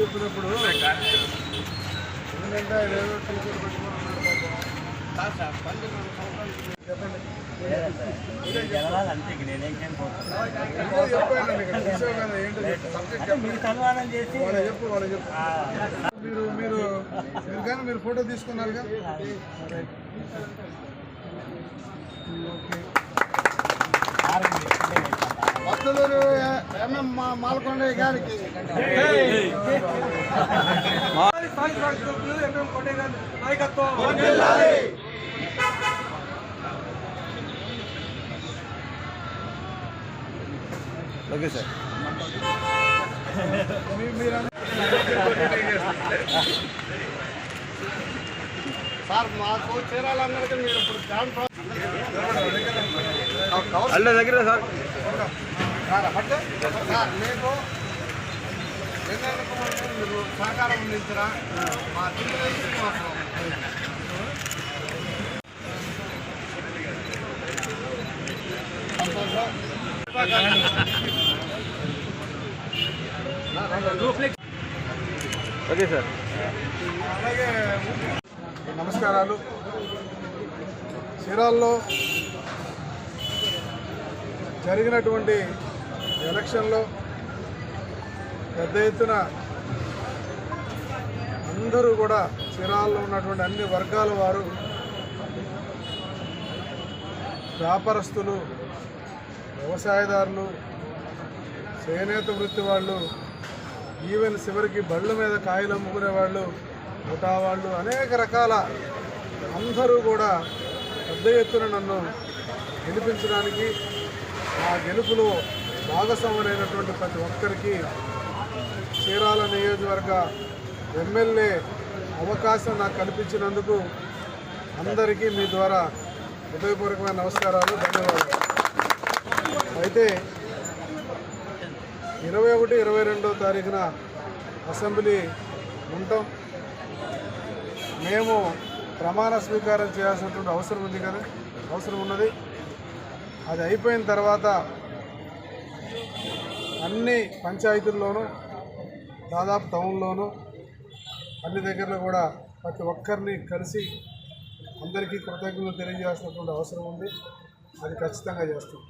చెప్పినప్పుడు ఎందుకంటే ఆయన ఏదో మీరు మీరు మీరు కానీ మీరు ఫోటో తీసుకున్నారుగా? ఓకే భక్తులూరు ఎంఎం మాలకొండ గారికి. Okay sir. సార్ మాకు చీరాలందరికీ మీరు ఇప్పుడు అల్ల దగ్గర సార్. సార్ మీకు ఎన్నెన్నకమంటే మీరు సహకారం అందించరా? మా ఓకే సార్. అలాగే నమస్కారాలు. చీరాల్లో జరిగినటువంటి ఎలక్షన్లో పెద్ద ఎత్తున అందరూ కూడా చీరాల్లో ఉన్నటువంటి అన్ని వర్గాల వారు వ్యాపారస్తులు వ్యవసాయదారులు చేనేత వృత్తి వాళ్ళు ఈవెన్ చివరికి బళ్ళ మీద కాయలు అమ్ముకునే వాళ్ళు ముఠా వాళ్ళు అనేక రకాల అందరూ కూడా పెద్ద ఎత్తున నన్ను గెలిపించడానికి ఆ గెలుపులో భాగస్వాములైనటువంటి ప్రతి ఒక్కరికి చీరాల నియోజకవర్గ ఎమ్మెల్యే అవకాశం నాకు కల్పించినందుకు అందరికీ మీ ద్వారా హృదయపూర్వకమైన నమస్కారాలు ధన్యవాదాలు. అయితే ఇరవై ఒకటి ఇరవై రెండో తారీఖున అసెంబ్లీ ఉంటాం. మేము ప్రమాణ స్వీకారం చేయాల్సినటువంటి అవసరం ఉంది కదా? అవసరం ఉన్నది. అది అయిపోయిన తర్వాత అన్ని పంచాయతీల్లోనూ దాదాపు టౌన్లోనూ అన్ని దగ్గరలో కూడా ప్రతి ఒక్కరిని కలిసి అందరికీ కృతజ్ఞతలు తెలియజేయాల్సినటువంటి అవసరం ఉంది. అది ఖచ్చితంగా చేస్తాం.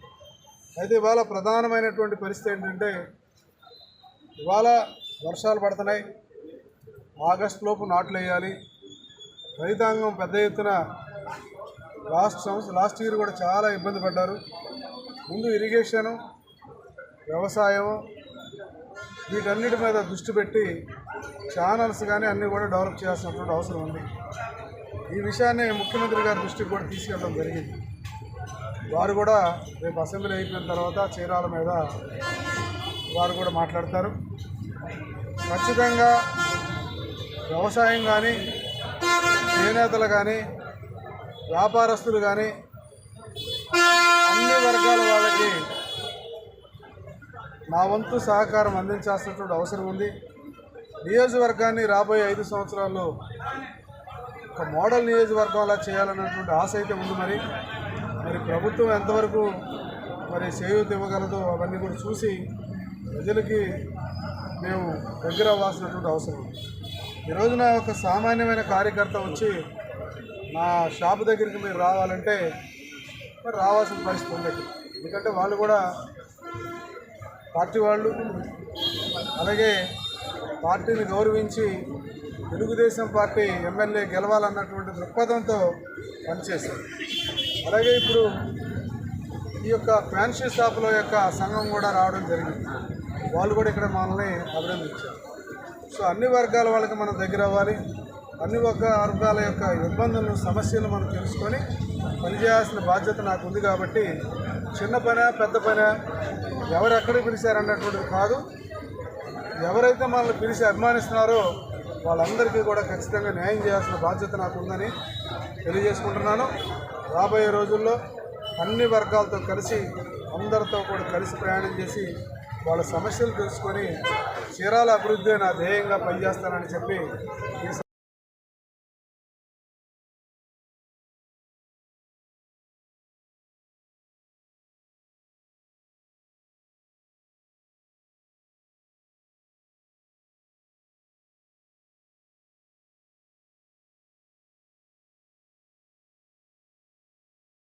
అయితే ఇవాళ ప్రధానమైనటువంటి పరిస్థితి ఏంటంటే ఇవాళ వర్షాలు పడుతున్నాయి. ఆగస్ట్ లోపు నాట్లు వేయాలి. రైతాంగం పెద్ద ఎత్తున లాస్ట్ సంవత్సరం లాస్ట్ ఇయర్ కూడా చాలా ఇబ్బంది పడ్డారు. ముందు ఇరిగేషను వ్యవసాయం వీటన్నిటి మీద దృష్టి పెట్టి ఛానల్స్ కానీ అన్నీ కూడా డెవలప్ చేయాల్సినటువంటి అవసరం ఉంది. ఈ విషయాన్ని ముఖ్యమంత్రి గారి దృష్టికి కూడా తీసుకెళ్ళడం జరిగింది. వారు కూడా రేపు అసెంబ్లీ అయిపోయిన తర్వాత చీరాల మీద వారు కూడా మాట్లాడతారు. ఖచ్చితంగా వ్యవసాయం కానీ చేనేతలు కానీ వ్యాపారస్తులు కానీ అన్ని వర్గాల వాళ్ళకి నా వంతు సహకారం అందించాల్సినటువంటి అవసరం ఉంది. నియోజకవర్గాన్ని రాబోయే ఐదు సంవత్సరాల్లో ఒక మోడల్ నియోజకవర్గంలా చేయాలన్నటువంటి ఆశ అయితే ఉంది మరి. మరి ప్రభుత్వం ఎంతవరకు మరి చేయూత ఇవ్వగలదో అవన్నీ కూడా చూసి ప్రజలకి మేము దగ్గర అవ్వాల్సినటువంటి అవసరం ఈరోజు ఈ రోజున ఒక సామాన్యమైన కార్యకర్త వచ్చి నా షాప్ దగ్గరికి మీరు రావాలంటే మరి రావాల్సిన పరిస్థితి ఉంది ఎందుకంటే వాళ్ళు కూడా పార్టీ వాళ్ళు అలాగే పార్టీని గౌరవించి తెలుగుదేశం పార్టీ ఎమ్మెల్యే గెలవాలన్నటువంటి దృక్పథంతో పనిచేశారు. అలాగే ఇప్పుడు ఈ యొక్క ఫ్యాన్సీ షాపుల యొక్క సంఘం కూడా రావడం జరిగింది. వాళ్ళు కూడా ఇక్కడ మనల్ని అభినందించారు. సో అన్ని వర్గాల వాళ్ళకి మనం దగ్గర అవ్వాలి. అన్ని వర్గ వర్గాల యొక్క ఇబ్బందులను సమస్యలు మనం తెలుసుకొని పనిచేయాల్సిన బాధ్యత నాకు ఉంది కాబట్టి చిన్న పని పెద్ద పని ఎవరు ఎక్కడికి పిలిచారన్నటువంటిది కాదు. ఎవరైతే మనల్ని పిలిచి అభిమానిస్తున్నారో వాళ్ళందరికీ కూడా ఖచ్చితంగా న్యాయం చేయాల్సిన బాధ్యత నాకు ఉందని తెలియజేసుకుంటున్నాను. రాబోయే రోజుల్లో అన్ని వర్గాలతో కలిసి అందరితో కూడా కలిసి ప్రయాణం చేసి వాళ్ళ సమస్యలు తెలుసుకొని చీరాల అభివృద్ధి నా ధ్యేయంగా పనిచేస్తానని చెప్పి